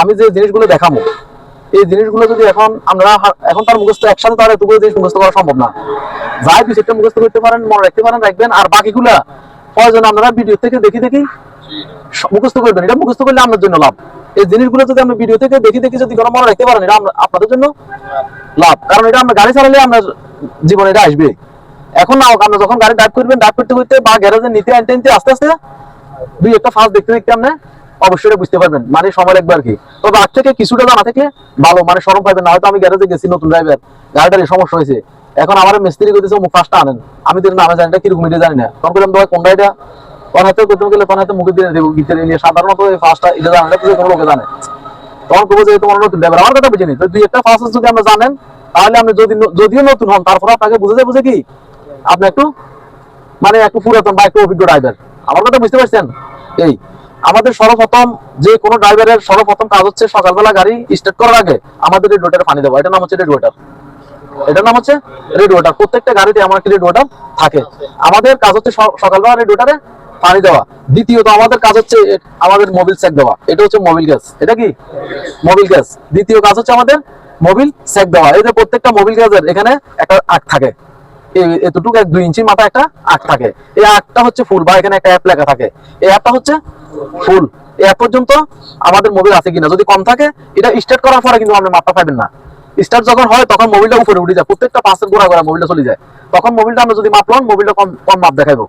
আমি যে জিনিসগুলো দেখাবো এই জিনিসগুলো যদি এখন আমরা এখন তার মুখস্থ একসাথে তার এতগুলো জিনিস মুখস্থ করা সম্ভব না। যাই দুই চারটা মুখস্থ করতে পারেন মনে রাখতে পারেন রাখবেন আর বাকিগুলা প্রয়োজন আপনারা ভিডিও থেকে দেখি দেখি মুখস্থ করবেন। এটা মুখস্থ করলে আপনার জন্য লাভ। এই জিনিসগুলো যদি আপনি ভিডিও থেকে দেখি দেখি যদি কোনো মনে রাখতে পারেন এটা আপনাদের জন্য লাভ। কারণ এটা আমরা গাড়ি চালালে আপনার জীবনে এটা আসবে। এখন না হোক, আপনি যখন গাড়ি ড্রাইভ করবেন ড্রাইভ করতে করতে বা গ্যারেজে নিতে আনতে আনতে আস্তে আস্তে দুই একটা ফার্স্ট দেখতে দেখতে আপনি অবশ্যই বুঝতে পারবেন। মানে সময় লাগবে আর কি। তবে আগ থেকে কিছুটা জানা থাকলে ভালো মানে সরম পাইবেন না। হয়তো আমি গ্যারেজে গেছি, নতুন ড্রাইভার গাড়িটার সমস্যা হয়েছে। এখন আমার মিস্ত্রি করতেছে মুখ ফার্স্টটা আনেন। আমি তো নামে জানি না, কীরকম এটা জানি না। তখন বললাম তোমার হাতে করতে গেলে হাতে মুখে দিয়ে দেবো নিয়ে। সাধারণত এই এটা জানে না কোনো লোকে জানে। তখন যে তোমার নতুন ড্রাইভার আমার কথা তো দুই একটা ফার্স্ট যদি আমরা জানেন, তাহলে আপনি যদি যদিও নতুন হন, তারপরে আপনাকে বুঝে যায় বুঝে কি? আপনি একটু মানে একটু পুরাতন বা একটু অভিজ্ঞ ড্রাইভার আমার কথা বুঝতে পারছেন? এই আমাদের সর্বপ্রথম যে কোনো ড্রাইভারের সর্বপ্রথম কাজ হচ্ছে সকালবেলা গাড়ি স্টার্ট করার আগে আমাদের রেডিওটারে পানি দেওয়া। এটার নাম হচ্ছে রেডিওটার এটার নাম হচ্ছে রেডিওটার প্রত্যেকটা গাড়িতে আমার কি রেডিওটার থাকে। আমাদের কাজ হচ্ছে সকালবেলা রেডিওটারে পানি দেওয়া। দ্বিতীয়ত আমাদের কাজ হচ্ছে আমাদের মোবিল চেক দেওয়া। এটা হচ্ছে মোবিল গ্যাস এটা কি? মোবিল গ্যাস দ্বিতীয় কাজ হচ্ছে আমাদের মোবিল চেক দেওয়া। এই যে প্রত্যেকটা মোবিল গ্যাসের এখানে একটা আগ থাকে। এতটুকু এক দুই ইঞ্চি মাথা একটা আগ থাকে। এই আগটা হচ্ছে ফুল বা এখানে একটা অ্যাপ লেখা থাকে। এই অ্যাপটা হচ্ছে ফুল অ্যাপ পর্যন্ত আমাদের মোবিল আছে কিনা? যদি কম থাকে, এটা স্টার্ট করার পরে কিন্তু আপনি মাপটা পাবেন না। স্টার্ট যখন হয়, তখন মোবিলটা উপরে উঠে যায়। প্রত্যেকটা পাঁচের গোড়া গোড়া মোবিলটা চলে যায়। তখন মোবিলটা আমরা যদি মাপলাম মোবিলটা কম কম মাপ দেখাইবো।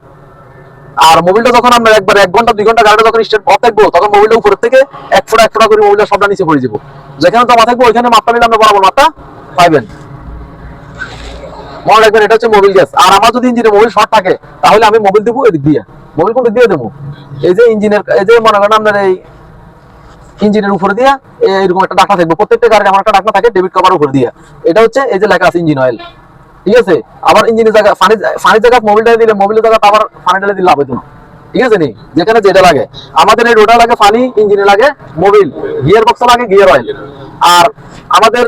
আর মোবিলটা যখন আমরা একবার এক ঘণ্টা, দুই ঘণ্টা গাড়িটা যখন স্টার্ট অফ থাকব, তখন মোবিলটা উপরে থেকে এক ফোটা এক ফোটা করে মোবিলটা সবটা নিচে পড়ে যাব। যেখানে জমা থাকব, ওইখানে মাপটা নিলে আমরা বরাবর মাপটা পাইবেন। মনে রাখবেন, এটা হচ্ছে মোবিল গ্যাস আর আমার যদি ইঞ্জিনে মোবিল শর্ট থাকে, তাহলে আমি মোবিল দেবো এদিক দিয়ে। মোবিল কোন দিক দিয়ে দেবো। এই যে ইঞ্জিনের, এই যে মনে করেন আপনার এই ইঞ্জিনের উপরে দিয়া এরকম একটা থাকবে। প্রত্যেকটা আমার একটা থাকে ডেবিট কভার এটা হচ্ছে এই যে লেখা আছে ইঞ্জিন অয়েল ঠিক আছে? আবার ইঞ্জিনের জায়গা ফানি জায়গা মোবিলটা দিলে মোবিলের জায়গা আবার ফানি দিলে লাভ হইতো ঠিক আছে নি? যেখানে যেটা লাগে। আমাদের এই রোটা লাগে ফানি ইঞ্জিনে লাগে মোবিল গিয়ার বক্সে লাগে গিয়ার অয়েল আর আমাদের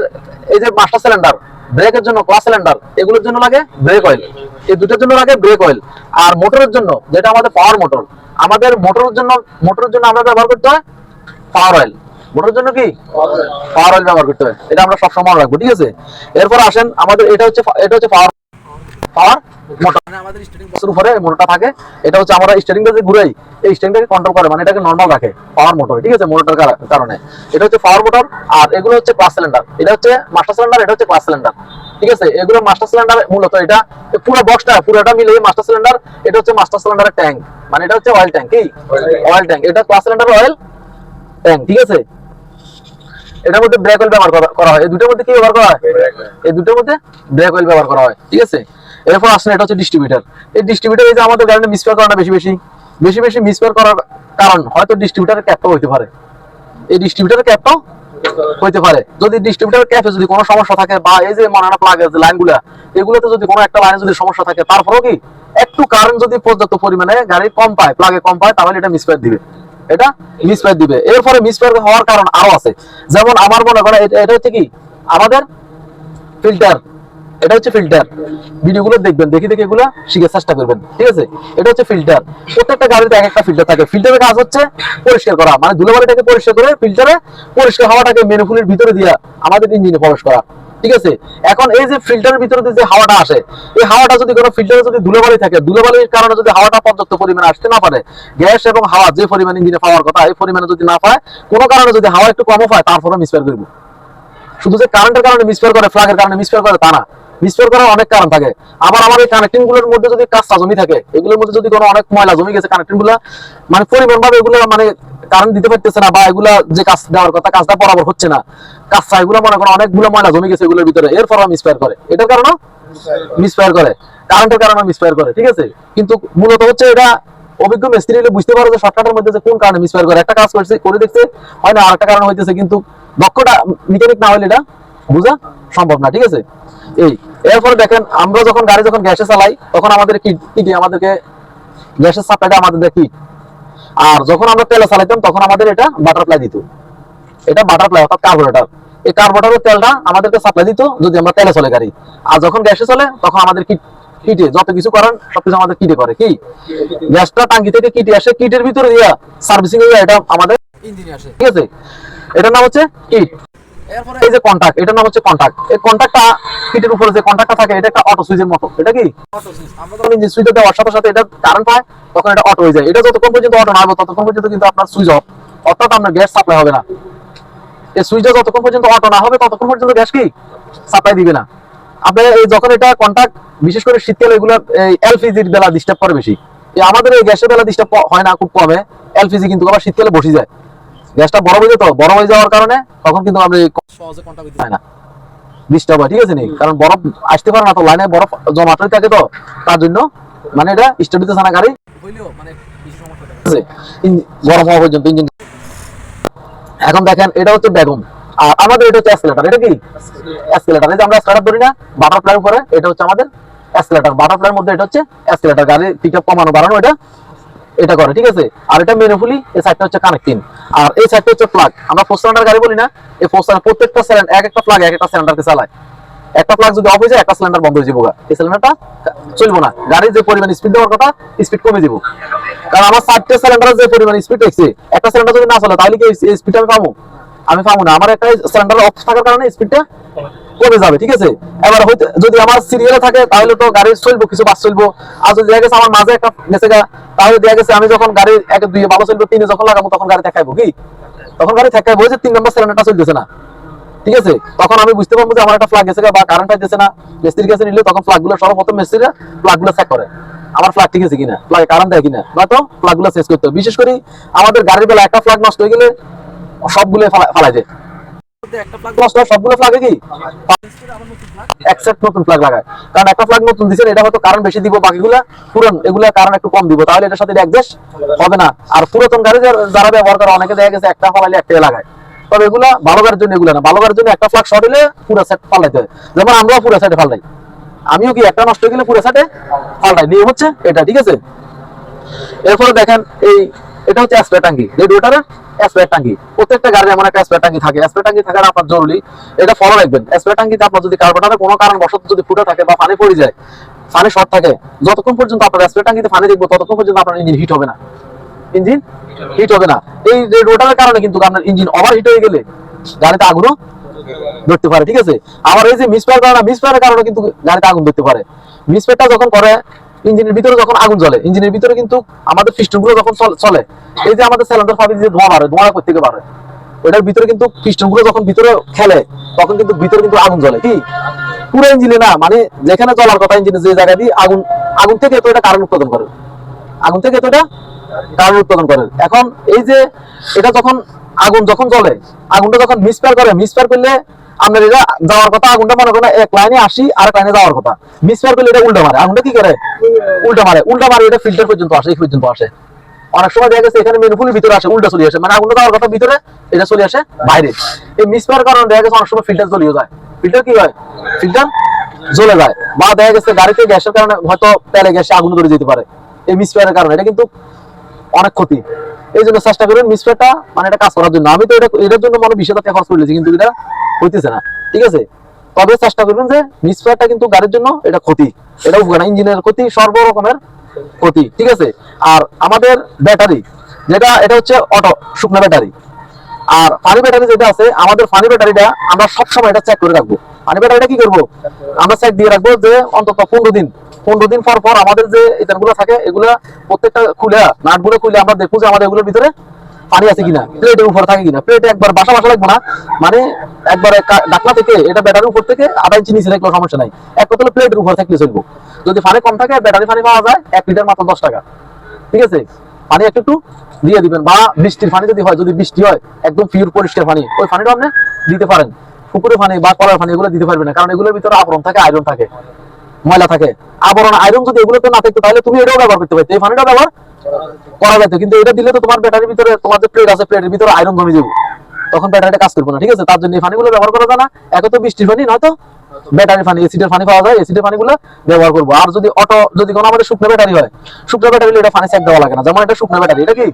এই যে মাস্টার সিলিন্ডার ব্রেকের জন্য ক্লাস সিলিন্ডার এগুলোর জন্য লাগে ব্রেক অয়েল এই দুটোর জন্য লাগে ব্রেক অয়েল আর মোটরের জন্য যেটা আমাদের পাওয়ার মোটর আমাদের মোটরের জন্য মোটরের জন্য আমরা ব্যবহার করতে হয় পাওয়ার অয়েল মোটরের জন্য কি? পাওয়ার অয়েল ব্যবহার করতে হয়। এটা আমরা সব সময় রাখব ঠিক আছে? এরপর আসেন আমাদের এটা হচ্ছে এটা হচ্ছে পাওয়ার পাওয়ার মোটর মানে আমাদের স্টিয়ারিং বক্সের উপরে মোটরটা থাকে। এটা হচ্ছে আমরা স্টিয়ারিংটা যে ঘুরাই এই স্টিয়ারিংটাকে কন্ট্রোল করে মানে এটাকে নর্মাল রাখে পাওয়ার মোটর ঠিক আছে? মোটরের কারণে। এটা হচ্ছে পাওয়ার মোটর আর এগুলো হচ্ছে ক্লাস সিলিন্ডার এটা হচ্ছে মাস্টার সিলিন্ডার এটা হচ্ছে ক্লাস সিলিন্ডার ঠিক আছে? এগুলো মাস্টার সিলিন্ডার মূলত এটা পুরো বক্সটা পুরোটা মিলে মাস্টার সিলিন্ডার এটা হচ্ছে মাস্টার সিলিন্ডারের ট্যাঙ্ক মানে এটা হচ্ছে অয়েল ট্যাঙ্ক কি? অয়েল ট্যাঙ্ক এটা ক্লাস সিলিন্ডার অয়েল ট্যাঙ্ক ঠিক আছে? এটার মধ্যে ব্রেক অয়েল ব্যবহার করা হয়। এই দুটোর মধ্যে কি ব্যবহার করা হয়? এই দুটোর মধ্যে ব্রেক অয়েল ব্যবহার করা হয় ঠিক আছে? এরপর আসলে এটা হচ্ছে ডিস্ট্রিবিউটার এই ডিস্ট্রিবিউটার এই যে আমাদের গাড়িতে মিসফেয়ার করাটা বেশি বেশি বেশি বেশি মিসফেয়ার করার কারণ হয়তো ডিস্ট্রিবিউটারের ক্যাপটাও হইতে পারে। এই ডিস্ট্রিবিউটারের ক্যাপটাও হইতে পারে। যদি ডিস্ট্রিবিউটারের ক্যাপে যদি কোনো সমস্যা থাকে বা এই যে মনানা প্লাগ আছে লাইনগুলা এগুলোতে যদি কোনো একটা লাইনে যদি সমস্যা থাকে, তারপরেও কি একটু কারেন্ট যদি পর্যাপ্ত পরিমাণে গাড়ি কম পায় প্লাগে কম পায়, তাহলে এটা মিসফেয়ার দিবে। এটা মিসফেয়ার দিবে। এরপরে মিসফেয়ার হওয়ার কারণ আরও আছে। যেমন আমার মনে করে এটা হচ্ছে কি? আমাদের ফিল্টার এটা হচ্ছে ফিল্টার ভিডিওগুলো দেখবেন, দেখি দেখে এগুলো শিখে চেষ্টা করবেন, ঠিক আছে? এটা হচ্ছে ফিল্টার প্রত্যেকটা গাড়িতে এক একটা ফিল্টার থাকে। ফিল্টারের কাজ হচ্ছে পরিষ্কার করা। মানে ধুলোবালিটাকে পরিষ্কার করে ফিল্টারে পরিষ্কার হাওয়াটাকে মেনুফুলের ভিতরে দিয়া আমাদের ইঞ্জিনে প্রবেশ করা, ঠিক আছে? এখন এই যে ফিল্টারের ভিতরে যে হাওয়াটা আসে, এই হাওয়াটা যদি কোনো ফিল্টারে যদি ধুলোবালি থাকে, ধুলোবালির কারণে যদি হাওয়াটা পর্যাপ্ত পরিমাণে আসতে না পারে, গ্যাস এবং হাওয়া যে পরিমাণ ইঞ্জিনে পাওয়ার কথা, এই পরিমাণে যদি না পায়, কোনো কারণে যদি হাওয়া একটু কমও পায় তারপরে মিসফেয়ার করব। শুধু যে কারেন্টের কারণে মিসফেয়ার করে ফ্ল্যাগের কারণে মিসফেয়ার করে, তা না। মিসফেয়ার করার অনেক কারণ থাকে। আবার আমার এই কানেক্টিংগুলোর মধ্যে যদি কাঁচা জমি থাকে, এগুলোর মধ্যে যদি কোনো অনেক ময়লা জমি গেছে কানেক্টিংগুলো মানে পরিমাণ ভাবে এগুলো মানে কারেন্ট দিতে পারতেছে না বা এগুলা যে কাজ দেওয়ার কথা, কাজটা বরাবর হচ্ছে না। কাঁচা এগুলো মনে করো অনেকগুলো ময়লা জমি গেছে এগুলোর ভিতরে এরপর মিসফায়ার করে। এটার কারণে মিসফায়ার করে। কারেন্টের কারণে মিসফায়ার করে, ঠিক আছে? কিন্তু মূলত হচ্ছে এটা অভিজ্ঞ মিস্ত্রি হলে বুঝতে পারো যে শর্টকাটের মধ্যে যে কোন কারণে মিসফায়ার করে। একটা কাজ করছে, করে দেখছে, হয় না, আরেকটা কারণ হইতেছে, কিন্তু দক্ষটা মেকানিক না হলে এটা বোঝা সম্ভব না, ঠিক আছে? এই এরপরে দেখেন আমরা যখন গাড়ি যখন গ্যাসে চালাই তখন আমাদের কিট কিটে আমাদেরকে গ্যাসের সাপ্লাইটা আমাদের কিট আর যখন আমরা তেলে চালাইতাম তখন আমাদের এটা বাটারফ্লাই দিত। এটা বাটারফ্লাই অর্থাৎ কার্বোরেটর এই কার্বোরেটরের তেলটা আমাদেরকে সাপ্লাই দিত যদি আমরা তেলে চলে গাড়ি। আর যখন গ্যাসে চলে তখন আমাদের কিট কিটে যত কিছু করেন সবকিছু আমাদের কিটে করে। কি? গ্যাসটা টাঙ্কি থেকে কিটে আসে কিটের ভিতরে দিয়া সার্ভিসিং এটা আমাদের ইঞ্জিনে আসে। ঠিক আছে? এটার নাম হচ্ছে কিট এই যে কন্টাক্ট এটার নাম হচ্ছে কন্টাক্ট এই কন্টাক্টটা উপরে যে কন্টাক্টটা থাকে এটা একটা অটো সুইচের মতো। এটা কি? অটো সুইচ আমরা যখন ইঞ্জিন সুইচটা দেওয়ার সাথে সাথে এটা কারেন্ট পায় তখন এটা অটো হয়ে যায়। এটা যতক্ষণ পর্যন্ত অটো না হবে ততক্ষণ পর্যন্ত কিন্তু আপনার সুইচ অফ অর্থাৎ আপনার গ্যাস সাপ্লাই হবে না। এই সুইচটা যতক্ষণ পর্যন্ত অটো না হবে ততক্ষণ পর্যন্ত গ্যাস কি? সাপ্লাই দিবে না। আপনি এই যখন এটা কন্টাক্ট বিশেষ করে শীতকালে এগুলো এলপিজির বেলা ডিস্টার্ব করে বেশি। আমাদের এই গ্যাসের বেলা ডিস্টার্ব হয় না খুব কমে। এলপিজি কিন্তু আবার শীতকালে বসে যায়। গ্যাসটা বড় হয়ে যেত বড় হয়ে যাওয়ার কারণে তখন কিন্তু আমরা এই সহজে কন্টাক্ট হয় না। ডিস্টার্ব হয় ঠিক আছে নি? কারণ বরফ আসতে পারে না তো লাইনে বরফ জমাট থাকে তো তার জন্য মানে এটা স্টার্ট দিতেছে না গাড়ি। হইলেও মানে গরম হওয়া পর্যন্ত ইঞ্জিন এখন দেখেন এটা হচ্ছে বেগম। আর আমাদের এটা হচ্ছে অ্যাসকেলেটার এটা কি? অ্যাসকেলেটার এই যে আমরা স্টার্ট ধরি না বাটারফ্লাই উপরে এটা হচ্ছে আমাদের অ্যাসকেলেটার বাটারফ্লাইয়ের মধ্যে এটা হচ্ছে অ্যাসকেলেটার গাড়ি পিকআপ কমানো বাড়ানো এটা এটা করে, ঠিক আছে? আর এটা মেনুফুলি এই সাইডটা হচ্ছে কানেক্টিং আর এই সাইডটা হচ্ছে প্লাগ আমরা ফোর সিলিন্ডার গাড়ি বলি না, এই ফোর সিলিন্ডার প্রত্যেকটা সিলিন্ডার এক একটা প্লাগ এক একটা সিলিন্ডারকে চালায়। একটা প্লাগ যদি অফ হয়ে যায়, একটা সিলিন্ডার বন্ধ হয়ে যাব এই সিলিন্ডারটা চলবো না। গাড়ির যে পরিমাণ স্পিড দেওয়ার কথা স্পিড কমে যাব। কারণ আমার চারটে সিলিন্ডারের যে পরিমাণ স্পিড দেখছে, একটা সিলিন্ডার যদি না চলে তাহলে কি স্পিড আমি পাবো আমি পাবো না। আমার একটা সিলিন্ডার অফ থাকার কারণে স্পিডটা কমে যাবে, ঠিক আছে? এবার হয়তো যদি আমার সিরিয়ালে থাকে, তাহলে তো গাড়ি চলবো, কিছু বাস চলবো। আর যদি দেখা গেছে আমার মাঝে একটা গেছে তাহলে দেখা গেছে আমি যখন গাড়ি এক, দুই, ভালো চলবো, তিনে, যখন লাগাবো, তখন গাড়ি দেখাইবো কি? তখন গাড়ি দেখাইবো যে তিন নম্বর সিলিন্ডারটা চলতেছে না। ঠিক আছে? তখন আমি বুঝতে পারব যে আমার একটা ফ্লাগ গেছে বা কারেন্ট পাইতেছে না। মিস্ত্রির কাছে নিলে তখন ফ্লাগগুলো সর্বপ্রথম মিস্ত্রিরা ফ্লাগগুলো চেক করে। আমার ফ্লাগ ঠিক আছে কিনা? ফ্লাগ কারেন্ট দেয় কিনা? বা তো ফ্লাগগুলো চেঞ্জ করতে। বিশেষ করে আমাদের গাড়ির বেলা একটা ফ্লাগ নষ্ট হয়ে গেলে সবগুলো ফালা- ফালাই যায় একটা ফ্লাগ নষ্ট সবগুলো ফ্লাগে কি? একসেপ্ট নতুন ফ্ল্যাগ লাগায়। কারণ একটা ফ্ল্যাগ নতুন দিছেন এটা হয়তো কারণ বেশি দিব বাকিগুলা পুরান এগুলা কারণ একটু কম দিব। তাহলে এটার সাথে অ্যাডজাস্ট হবে না। আর পুরাতন গাড়ি যারা- যারা ব্যবহার করে অনেকে দেখা গেছে একটা ফালাইলে একটা লাগায়। তবে এগুলা ভালো গাড়ির জন্য এগুলা না। ভালো গাড়ির জন্য একটা ফ্ল্যাগ শর্ট হলে পুরো সেট পাল্টাইতে হয়। যেমন আমরাও পুরো সেটে পাল্টাই আমিও কি একটা নষ্ট হয়ে গেলে পুরো সেটে পাল্টাই নিয়ে হচ্ছে এটা ঠিক আছে? এরপরে দেখেন এই এটা হচ্ছে টাঙ্কি প্রত্যেকটা গাড়ির এমন একটা থাকে। থাকার আপনার জরুরি। এটা ফলো রাখবেন। আপনার যদি কোনো কারণ যদি থাকে বা পানি পড়ে যায় শর্ট থাকে, যতক্ষণ পর্যন্ত আপনার দেখব, ততক্ষণ পর্যন্ত আপনার ইঞ্জিন হিট হবে না। ইঞ্জিন হিট হবে না। এই রেড ওয়াটারের কারণে কিন্তু আপনার ইঞ্জিন ওভার হিট হয়ে গেলে গাড়িতে ধরতে পারে, ঠিক আছে? আবার এই যে মিসফায়ার করে না মিসফায়ারের কারণে কিন্তু গাড়িতে আগুন ধরতে পারে। মিসফায়ারটা যখন করে ইঞ্জিনের ভিতরে যখন আগুন জ্বলে, ইঞ্জিনের ভিতরে কিন্তু আমাদের পিস্টনগুলো যখন চলে এই যে আমাদের সিলিন্ডার ফাবি যে ধোঁয়া বাড়ে, ধোঁয়া থেকে বাড়ে? ওটার ভিতরে কিন্তু পিস্টনগুলো যখন ভিতরে খেলে, তখন কিন্তু ভিতরে কিন্তু আগুন জ্বলে। কি? পুরো ইঞ্জিনে না মানে যেখানে জ্বলার কথা ইঞ্জিনে যে জায়গা দিয়ে আগুন আগুন থেকে এটা কারণ উৎপাদন করে। আগুন থেকে এটা কারণ উৎপাদন করে। এখন এই যে এটা যখন আগুন যখন জ্বলে, আগুনটা যখন মিসফায়ার করে মিসফায়ার করলে আপনার এটা যাওয়ার কথা, আগুনটা মনে এক লাইনে আসি আর লাইনে যাওয়ার কথা। করলে এটা উল্টা মারে, আগুনটা কি করে? উল্টা মারে উল্টা মারে, এটা ফিল্টার পর্যন্ত আসে, এই পর্যন্ত আসে। অনেক সময় দেখা গেছে এখানে ভিতরে আসে, উল্টা চলে আসে। মানে যাওয়ার কথা ভিতরে, এটা চলে আসে বাইরে। এই মিসফায়ার কারণে দেখা গেছে অনেক সময় ফিল্টার জ্বলিয়ে যায়। ফিল্টার কি হয়? ফিল্টার জ্বলে যায়। বা দেখা গেছে গাড়িতে গ্যাসের কারণে হয়তো তেলে গ্যাসে আগুন ধরে যেতে পারে। এই মিসফায়ারের কারণে, এটা কিন্তু অনেক ক্ষতি। এই জন্য চেষ্টা করবেন মিসফেয়ারটা মানে এটা কাজ করার জন্য। আমি তো এটা এটার জন্য মনে খরচ করেছি কিন্তু এটা হইতেছে না। ঠিক আছে? তবে চেষ্টা করবেন যে মিসফেয়ারটা কিন্তু গাড়ির জন্য এটা ক্ষতি। এটা উপকার ইঞ্জিনের ক্ষতি সর্ব রকমের ক্ষতি। ঠিক আছে? আর আমাদের ব্যাটারি, যেটা, এটা হচ্ছে অটো, শুকনো ব্যাটারি। আর ফানি ব্যাটারি যেটা আছে, আমাদের ফানি ব্যাটারিটা আমরা সবসময় এটা চেক করে রাখব। ফানি ব্যাটারিটা কি করব? আমরা চেক দিয়ে রাখব যে অন্তত পনেরো দিন পনেরো দিন পর পর আমাদের যে গুলো থাকে, এগুলা প্রত্যেকটা খুলে নাটগুলো খুলে আমরা দেখব যে আমাদের এগুলোর ভিতরে পানি আছে কিনা প্লেটের উপর থাকে কিনা প্লেটে একবার বাসা বাসা লাগবে না মানে একবার ডাকলা থেকে, এটা ব্যাটারির উপর থেকে আধা ইঞ্চি নিচে রাখলেও সমস্যা নাই। এক কথা প্লেটের উপর থাকলে চলবো। যদি পানি কম থাকে ব্যাটারি পানি পাওয়া যায়, এক লিটার মাত্র দশ টাকা। ঠিক আছে? পানি একটু একটু দিয়ে দিবেন, বা বৃষ্টির পানি যদি হয়, যদি বৃষ্টি হয়, একদম পিওর পরিষ্কার পানি, ওই পানিটা আপনি দিতে পারেন। পুকুরে পানি বা কলার পানি এগুলো দিতে পারবেন না, কারণ এগুলোর ভিতরে আবরণ থাকে আয়রন থাকে, ময়লা থাকে। আবরণ আয়রন যদি এগুলোতে না থাকতো, তাহলে তুমি এটাও ব্যবহার করতে পারতে, এই পানিটাও ব্যবহার করা যেত কিন্তু এটা দিলে তো তোমার ব্যাটারির ভিতরে, তোমার যে প্লেট আছে প্লেটের ভিতরে আয়রন জমে যাবে। তখন ব্যাটারিটা কাজ করবে না, ঠিক আছে? তার জন্য এই পানিগুলো ব্যবহার করা যায় না। এত তো বৃষ্টির পানি নয়তো ব্যাটারি পানি এসিডের পানি পাওয়া যায় এসিডের পানিগুলো ব্যবহার করব। আর যদি অটো যদি কোনো আমাদের শুকনো ব্যাটারি হয়, শুকনো ব্যাটারি হলে এটা পানি চেক দেওয়া লাগে না। যেমন এটা শুকনো ব্যাটারি এটা কি?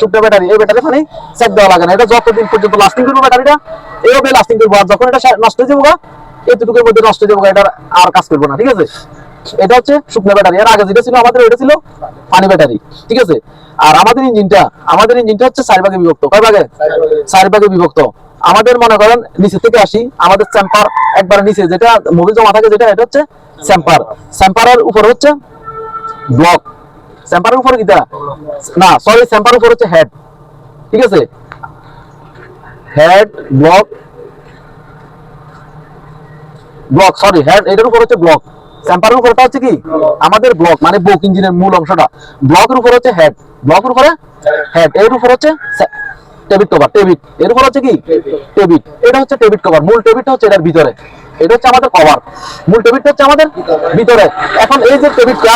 শুকনো ব্যাটারি এই ব্যাটারি পানি চেক দেওয়া লাগে না। এটা যতদিন পর্যন্ত লাস্টিং করবে ব্যাটারিটা এইভাবে লাস্টিং করব। আর যখন এটা নষ্ট হয়ে যাব এতটুকুর মধ্যে নষ্ট হয়ে যাব এটা আর কাজ করব না, ঠিক আছে? এটা হচ্ছে শুকনো ব্যাটারি। এর আগে যেটা ছিল আমাদের ওটা ছিল পানি ব্যাটারি ঠিক আছে? আর আমাদের ইঞ্জিনটা আমাদের ইঞ্জিনটা হচ্ছে চার ভাগে বিভক্ত। কয় ভাগে? চার ভাগে বিভক্ত। আমাদের মনে করেন নিচে থেকে আসি আমাদের স্যাম্পার একবার নিচে যেটা মোবিল জমা থাকে যেটা এটা হচ্ছে স্যাম্পার। স্যাম্পারের উপর হচ্ছে ব্লক স্যাম্পারের উপরে কিটা না সরি স্যাম্পারের উপর হচ্ছে হেড ঠিক আছে? Head block block sorry head এটার উপর হচ্ছে ব্লক স্যাম্পারের উপরটা হচ্ছে কি? আমাদের ব্লক মানে বুক ইঞ্জিনের মূল অংশটা। ব্লকের উপর হচ্ছে হেড ব্লকের উপরে হেড এর উপর হচ্ছে টেবিট কভার টেবিট এর উপর হচ্ছে কি? টেবিট এটা হচ্ছে টেবিট কভার মূল টেবিটটা হচ্ছে এটার ভিতরে। এটা হচ্ছে আমাদের কভার মূল টেবিটটা হচ্ছে আমাদের ভিতরে। এখন এই যে টেবিটটা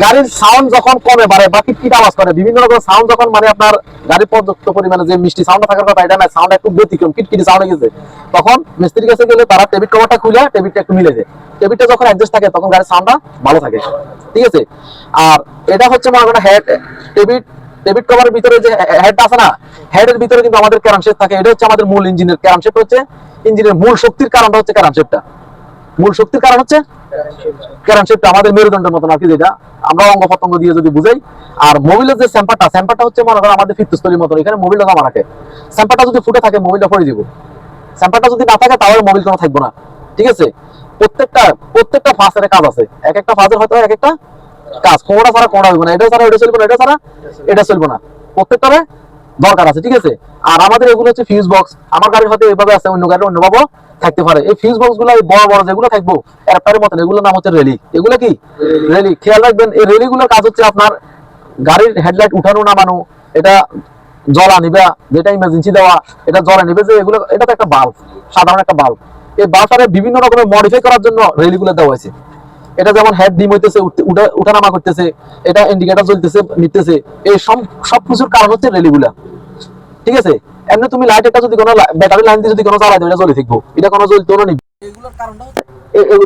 গাড়ির সাউন্ড যখন কমে বাড়ে বা কিটকিট আওয়াজ করে, বিভিন্ন রকম সাউন্ড যখন মানে আপনার গাড়ির পর্যাপ্ত পরিমাণে যে মিষ্টি সাউন্ড থাকার কথা, এটা না সাউন্ড একটু ব্যতিক্রম কিটকিটি সাউন্ড গেছে তখন মিস্ত্রির কাছে গেলে তারা টেবিট কভারটা খুলে টেবিটটা একটু মিলে যায়। টেবিটটা যখন অ্যাডজাস্ট থাকে, তখন গাড়ির সাউন্ডটা ভালো থাকে। ঠিক আছে? আর এটা হচ্ছে মনে করেন হেড টেবিট টেবিট কভারের ভিতরে যে হেডটা আছে না হেডের ভিতরে কিন্তু আমাদের ক্যারামশেপ থাকে। এটা হচ্ছে আমাদের মূল ইঞ্জিনের ক্যারামশেপ হচ্ছে। ইঞ্জিনের মূল শক্তির কারণটা হচ্ছে ক্যারামশেপটা মূল শক্তির কারণ হচ্ছে ক্যারামশেপটা আমাদের মেরুদণ্ডের মতন আর কি যেটা। আমরা অঙ্গ প্রত্যঙ্গ দিয়ে যদি বুঝাই, আর মোবিলের যে স্যাম্পারটা স্যাম্পারটা হচ্ছে মনে করেন আমাদের ফিত্তস্থলীর মতন, এখানে মোবিলটা জমা রাখে। স্যাম্পারটা যদি ফুটে থাকে মোবিলটা পড়ে দিব স্যাম্পারটা যদি না থাকে, তাহলে মোবিল কোনো থাকবে না। ঠিক আছে? প্রত্যেকটা প্রত্যেকটা ফাঁসের কাজ আছে। এক একটা ফাঁসের হয়তো এক একটা কাজ। কোনটা ছাড়া কোনটা হইবে না। এটা ছাড়া, এটা চলবে না। এটা ছাড়া, এটা চলবে না। প্রত্যেকটারে দরকার আছে। ঠিক আছে? আর আমাদের এগুলো হচ্ছে ফিউজ বক্স আমার গাড়ির হয়তো এভাবে আছে, অন্য গাড়ির অন্যভাবে। থাকতে পারে। এই ফিউজ বক্সগুলো বড় বড় যেগুলো থাকব অ্যাডাপ্টারের মতন এগুলো নাম হচ্ছে রেলি এগুলো কি? রেলি খেয়াল রাখবেন, এই রেলি গুলোর কাজ হচ্ছে আপনার গাড়ির হেডলাইট উঠানো, নামানো, এটা জলা নিবা যেটা ইমার্জেন্সি দেওয়া, এটা জলা নিবে যে এগুলো, এটা তো একটা বাল্ব সাধারণ একটা বাল্ব এই বাল্বটারে বিভিন্ন রকমের মডিফাই করার জন্য রেলিগুলো দেওয়া হয়েছে। এটা যেমন হেড ডিম হইতেছে উঠানামা করতেছে, এটা ইন্ডিকেটর জ্বলতেছে, নিতেছে, এই সব সব কিছুর কারণ হচ্ছে রেলিগুলা ঠিক আছে? এমনি তুমি লাইট একটা যদি কোনো ব্যাটারি লাইন দিয়ে যদি কোনো জ্বালাই দাও এটা জ্বলে থাকব। এটা কোনো জ্বলতো না নিবে। এগুলোর কারণটা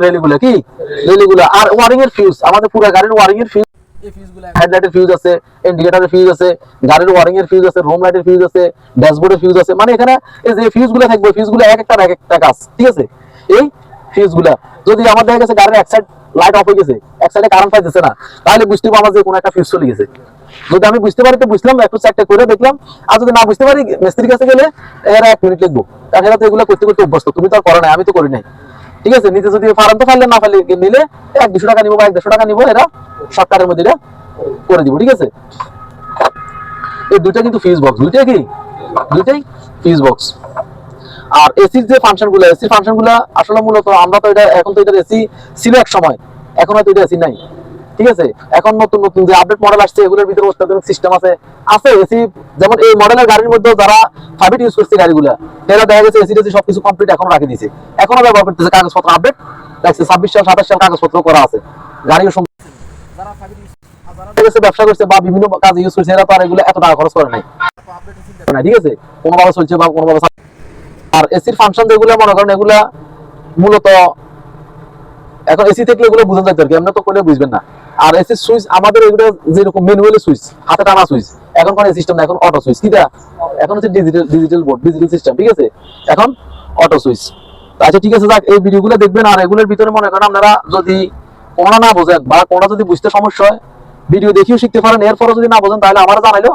রেলিগুলা কি? রেলিগুলা আর ওয়ারিং এর ফিউজ আমাদের পুরো গাড়ির ওয়ারিং এর ফিউজ হেডলাইটের ফিউজ আছে ইন্ডিকেটরের ফিউজ আছে গাড়ির ওয়ারিং এর ফিউজ আছে রুম লাইটের ফিউজ আছে ড্যাশবোর্ডের ফিউজ আছে। মানে এখানে এই যে ফিউজগুলো থাকবে ফিউজগুলো এক একটা এক একটা কাজ ঠিক আছে? এই ফিউজগুলা যদি আমার দেখা গেছে গাড়ির এক সাইড লাইট অফ হয়ে গেছে এক সাইডে কারেন্ট পাইতেছে না তাহলে বুঝতে পারব যে কোনো একটা ফিউজ চলে গেছে। যদি আমি বুঝতে পারি, তো বুঝলাম, একটু চেকটা করে দেখলাম। আর যদি না বুঝতে পারি, মিস্ত্রির কাছে গেলে এরা এক মিনিট লিখব। তাছাড়া তো এগুলো করতে করতে অভ্যস্ত, তুমি তো আর করো নাই, আমি তো করি নাই। ঠিক আছে? নিতে যদি ফার্ম তো ফাইলে না ফাইলে নিলে এক দুশো টাকা নিবো বা এক দেড়শো টাকা নিবো, এরা সরকারের মধ্যে এটা করে দিব, ঠিক আছে? এই দুইটা কিন্তু ফিউজ বক্স দুইটাই কি? দুইটাই ফিউজ বক্স আর এসির যে ফাংশনগুলো এসির ফাংশনগুলো আসলে মূলত আমরা তো এটা এখন তো এটা এসি ছিল এক সময়, এখন হয়তো এটা এসি নাই। ঠিক আছে? এখন নতুন নতুন যে আপডেট মডেল আসছে এগুলোর ভিতরে অত্যাধুনিক সিস্টেম আছে। আছে এসি যেমন এই মডেলের গাড়ির মধ্যে যারা ফাইভ ইউজ করছে গাড়িগুলো এরা দেখা গেছে এসি টেসি সবকিছু কমপ্লিট এখনও রাখে দিয়েছে। এখনও ব্যবহার করতেছে কাগজপত্র আপডেট রাখছে ছাব্বিশ সাল সাতাশ সাল কাগজপত্র করা আছে। গাড়িও ব্যবসা করছে বা বিভিন্ন কাজে ইউজ করছে এরা তো আর এগুলো এত টাকা খরচ করে নাই। ঠিক আছে? কোনোভাবে চলছে বা কোনোভাবে আর এসির ফাংশন যেগুলো মনে করেন এগুলা মূলত এখন এসি থেকে এগুলো বোঝা যায় আর কি, আমরা তো করলে বুঝবেন না। আর এসি সুইচ আমাদের এগুলো যেরকম ম্যানুয়ালি সুইচ হাতে টানা সুইচ এখন কোনো সিস্টেম এখন অটো সুইচ কিটা? এখন হচ্ছে digital digital board digital system ঠিক আছে? এখন অটো সুইচ আচ্ছা ঠিক আছে, যাক, এই ভিডিওগুলো দেখবেন আর এগুলোর ভিতরে মনে করেন আপনারা যদি কোনটা না বোঝেন বা কোনটা যদি বুঝতে সমস্যা হয়, ভিডিও দেখিও শিখতে পারেন, এরপরও যদি না বোঝেন তাহলে আমার জানাইলো।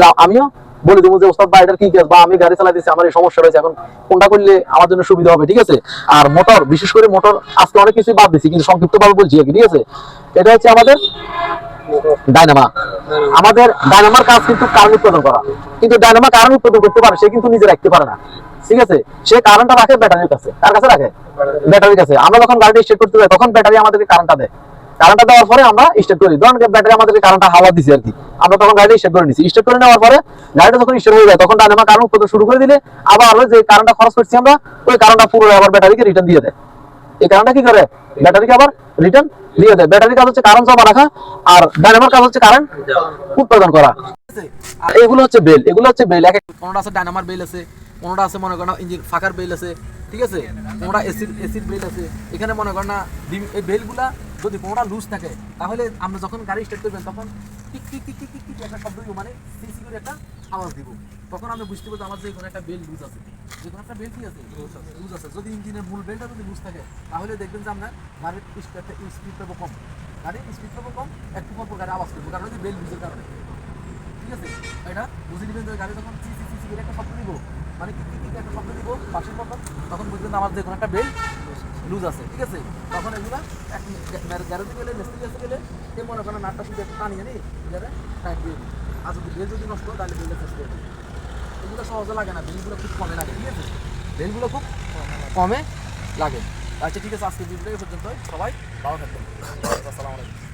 যা আমিও বলে দেবো যে, ওস্তাদ বা এটার কি কাজ বা আমি গাড়ি চালাইতেছি আমার এই সমস্যা রয়েছে, এখন কোনটা করলে আমার জন্য সুবিধা হবে? ঠিক আছে? আর মোটর বিশেষ করে মোটর আজকে অনেক কিছু বাদ দিছি কিন্তু সংক্ষিপ্ত ভাবে বলছি কি, ঠিক আছে? এটা হচ্ছে আমাদের আমাদের ডায়নামার কাজ কিন্তু কারণ উৎপাদন করা। কিন্তু ডায়নামা কারণ উৎপাদন করতে পারে, সে কিন্তু নিজে রাখতে পারে না। ঠিক আছে? সে কারেন্টটা রাখে ব্যাটারির কাছে। কাছে রাখে? ব্যাটারির কাছে। আমরা যখন গাড়িটা স্টার্ট করতে যাই, তখন ব্যাটারি আমাদেরকে কারেন্টটা দেয়। কারেন্টটা দেওয়ার পরে আমরা স্টার্ট করি ধরুন ব্যাটারি আমাদেরকে কারেন্টটা হাওয়া দিছে আর কি আমরা তখন গাড়িটা স্টার্ট করে নিছি। স্টার্ট করে নেওয়ার পরে গাড়িটা যখন স্টার্ট হয়ে যায়, তখন ডায়নামা কারণ উৎপাদন শুরু করে দিলে আবার যে কারেন্টটা খরচ করছি আমরা, ওই কারেন্টটা পুরো আবার ব্যাটারিকে রিটার্ন দিয়ে দেয়। এই কারণটা কি করে? ব্যাটারিকে আবার রিটার্ন দিয়ে দেয়। ব্যাটারির কাজ হচ্ছে কারেন্ট জমা রাখা আর ডায়নামার কাজ হচ্ছে কারেন্ট উৎপাদন করা। এগুলো হচ্ছে বেল। এগুলো হচ্ছে বেল। এক কোনটা আছে ডায়নামার বেল আছে, কোনটা আছে মনে করেন ইঞ্জিন ফাঁকার বেল আছে, ঠিক আছে? কোনটা এসিড এসিড বেল আছে। এখানে মনে করেন না এই বেলগুলা যদি কোনটা লুজ থাকে, তাহলে আমরা যখন গাড়ি স্টার্ট করবেন, তখন tick tick tick tick tick tick একটা শব্দ মানে সিসি করে একটা আওয়াজ দিব। তখন আমরা বুঝতে পারব আমার যে কোনো একটা বেল লুজ আছে। যে কোনো একটা বেল্ট আছে লুজ আছে যদি ইঞ্জিনের মূল বেল্টটা যদি লুজ থাকে, তাহলে দেখবেন যে আপনার গাড়ির স্পিড পাবো কম। গাড়ির স্পিড পাবো কম, একটু কম গাড়ি আওয়াজ করব, কারণ বেল্ট লুজের কারণে। ঠিক আছে? এটা বুঝে নেবেন যে গাড়ি চি চি চি একটা শব্দ দিব মানে কি কি একটা শব্দ দিব, বাসের মতন, তখন বুঝবেন আমার যে কোনো একটা বেল্ট লুজ আছে, ঠিক আছে? তখন এগুলা এক গ্যারেজে গেলে মিস্ত্রি কাছে গেলে সে মনে করেন নাটটা শুধু একটু টানিয়ে এটারে টাইট দিয়ে দিই আর যদি বেল যদি নষ্ট হয়, তাহলে বেলটা শেষ করে এগুলো সহজে লাগে না, বেলগুলো খুব কমে লাগে, ঠিক আছে? বেলগুলো খুব কমে লাগে। আচ্ছা ঠিক আছে আজকে ভিডিও এই পর্যন্ত সবাই ভালো থাকবেন। আসসালামু আলাইকুম।